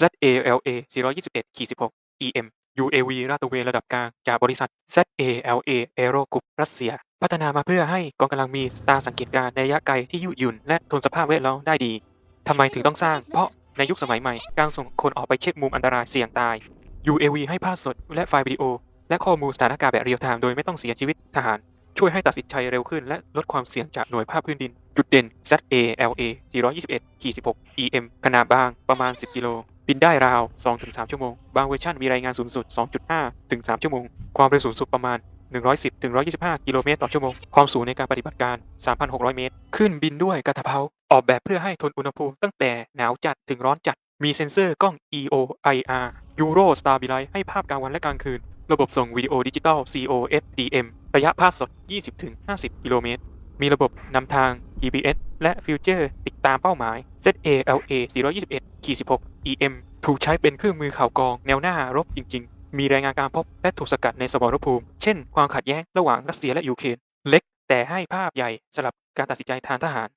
ZALA 421 16 EM UAV ลาดตระเวนระดับกลางจากบริษัท ZALA Aero Group รัสเซีย พัฒนามาเพื่อให้กองกำลังมีตาสังเกตการณ์ในระยะไกลที่ยืดหยุ่นและทนสภาพแวดล้อมได้ดีทำไมถึงต้องสร้าง เพราะในยุคสมัยใหม่ การส่งคนออกไปเช็คมุมอันตรายเสี่ยงตาย UAV ให้ภาพสดและไฟล์วิดีโอ และข้อมูลสถานการณ์แบบเรียลไทม์โดยไม่ต้องเสียชีวิตทหาร ช่วยให้ตัดสินใจเร็วขึ้น และลดความเสี่ยงจากหน่วยภาคพื้นดิน จุดเด่น ZALA 421 16 EM ขนาดบางประมาณ 10 กิโล บินได้ราว 2-3 ชั่วโมง บางเวอร์ชันมีรายงานสูงสุด 2.5 ถึง 3 ชั่วโมง ความเร็วสูงสุดประมาณ 110 ถึง 125 กิโลเมตรต่อชั่วโมง ความสูงในการปฏิบัติการ 3,600 เมตร ขึ้นบินด้วยกระทะเพาออกแบบเพื่อให้ทนอุณหภูมิตั้งแต่หนาวจัดถึงร้อนจัด มีเซ็นเซอร์กล้อง EOIR Euro Stabilize ให้ภาพกลางวันและกลางคืน ระบบส่งวิดีโอดิจิตอล COSDM ระยะภาพสด 20-50 กิโลเมตร มีระบบนำทาง GPS และฟิวเจอร์ติดตามเป้าหมาย ZALA 421 16 EM ถูกใช้เป็นเครื่องมือข่าวกรองแนวหน้ารบจริง ๆ มีรายงานการพบและถูกสกัดในสมรภูมิ เช่น ความขัดแย้งระหว่างรัสเซียและยูเครนเล็ก แต่ให้ภาพใหญ่สำหรับการตัดสินใจทางทหาร